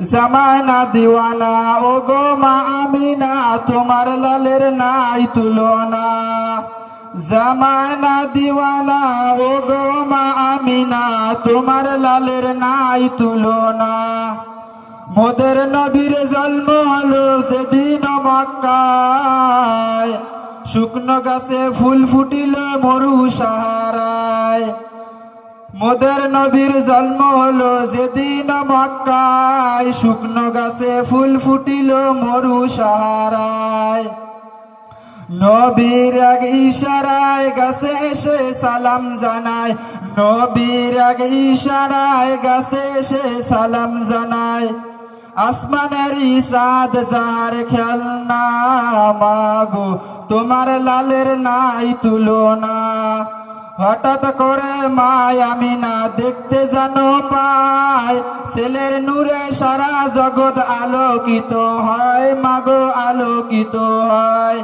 জামানা দিওয়ানা ও গো মা আমিনা, তোমার লালের নাই তুলনা। জামানা দিওয়ানা ও গো মা আমিনা, তোমার লালের নাই তুলনা। মোদের নবীর জন্ম হলো যেদিন মক্কায়। শুকনো গাছে ফুল ফুটিল মরু সাহারায়। মোদের নবীর জন্ম হলো যেদিন মক্কায় শুকনো গাছে ফুল ফুটিল মরু সাহারায়। নবীর এক ইশারায় গাছে এসে সালাম জানায়। নবীর এক ইশারায় গাছে এসে সালাম জানায়। আসমানের সাদ যার খেলনা, মাগো, তোমার লালের নাই তুলনা। হঠাৎ করে মায় আমি না দেখতে জানো পায় ছেলের নূরে সারা জগৎ আলোকিত হয়, মাগো আলোকিত হয়।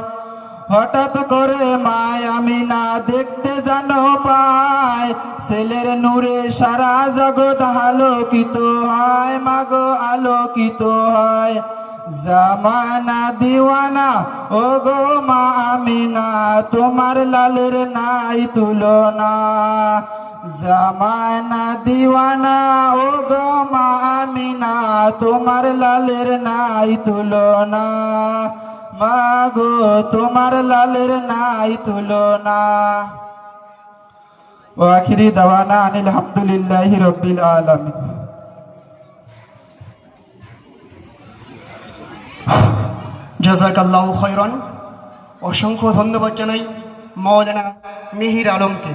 হঠাৎ করে মায় আমি না দেখতে জানো পায় ছেলের নূরে সারা জগৎ আলোকিত হয়, মাগো আলোকিত হয়। জামানা দিওয়ানা ও গো মা আমিনা, তোমার লালের নাই তুলনা। জামানা দিওয়ানা ও গো মা আমিনা, তোমার লালের নাই তুলনা। মাগো, তোমার লালের নাই তুলনা। ও আখিরি দাওয়ানা আনিল হামদুলিল্লাহি রব্বিল আলামিন। জাজাকাল্লাহ খৈরন অসংখ্য ধন্যবাদ জানাই মৌলানা মিহির আলমকে।